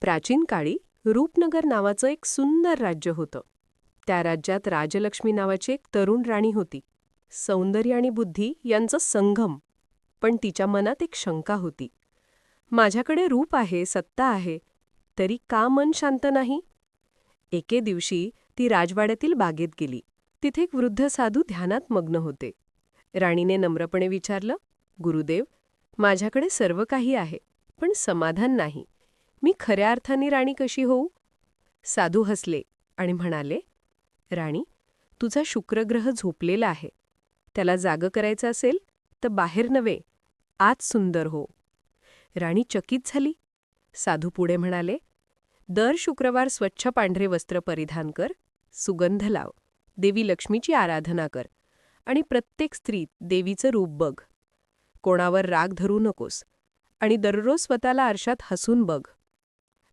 प्राचीन काळी रूपनगर नावाचं एक सुंदर राज्य होतं. त्या राज्यात राजलक्ष्मी नावाची एक तरुण राणी होती. सौंदर्य आणि बुद्धी यांचं संगम. पण तिच्या मनात एक शंका होती. माझ्याकडे रूप आहे सत्ता आहे तरी का मन शांत नाही? एके दिवशी ती राजवाड्यातील बागेत गेली. तिथे एक वृद्ध साधू ध्यानात मग्न होते. राणीने नम्रपणे विचारलं गुरुदेव माझ्याकडे सर्व काही आहे पण समाधान नाही. मी खऱ्या अर्थाने राणी कशी होऊ? साधू हसले आणि म्हणाले राणी तुझा शुक्रग्रह झोपलेला आहे. त्याला जाग करायचं असेल तर बाहेर नव्हे आज सुंदर हो. राणी चकित झाली. साधू पुढे म्हणाले दर शुक्रवार स्वच्छ पांढरे वस्त्र परिधान कर सुगंध लाव देवी लक्ष्मीची आराधना कर आणि प्रत्येक स्त्रीत देवीचं रूप बघ. कोणावर राग धरू नकोस आणि दररोज स्वतःला आरशात हसून बघ.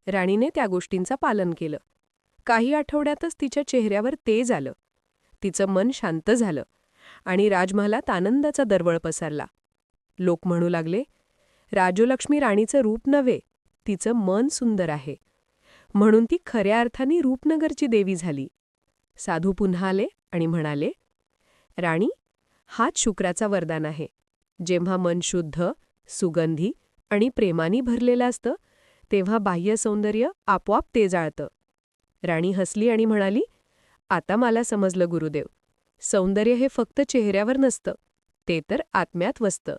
राणीने त्या गोष्टींचं पालन केलं. काही आठवड्यातच तिच्या चेहऱ्यावर तेज आलं. तिचं मन शांत झालं आणि राजमहालात आनंदाचा दरवळ पसरला. लोक म्हणू लागले राजोलक्ष्मी राणीचं रूप नव्हे तिचं मन सुंदर आहे. म्हणून ती खऱ्या अर्थाने रूपनगरची देवी झाली. साधू पुन्हा आले आणि म्हणाले राणी हाच शुक्राचा वरदान आहे. जेव्हा मन शुद्ध सुगंधी आणि प्रेमानी भरलेलं असतं तेव्हा बाह्य सौंदर्य आपोआप ते जाळतं. राणी हसली आणि म्हणाली आता मला समजलं गुरुदेव. सौंदर्य हे फक्त चेहऱ्यावर नसतं ते तर आत्म्यात वसतं.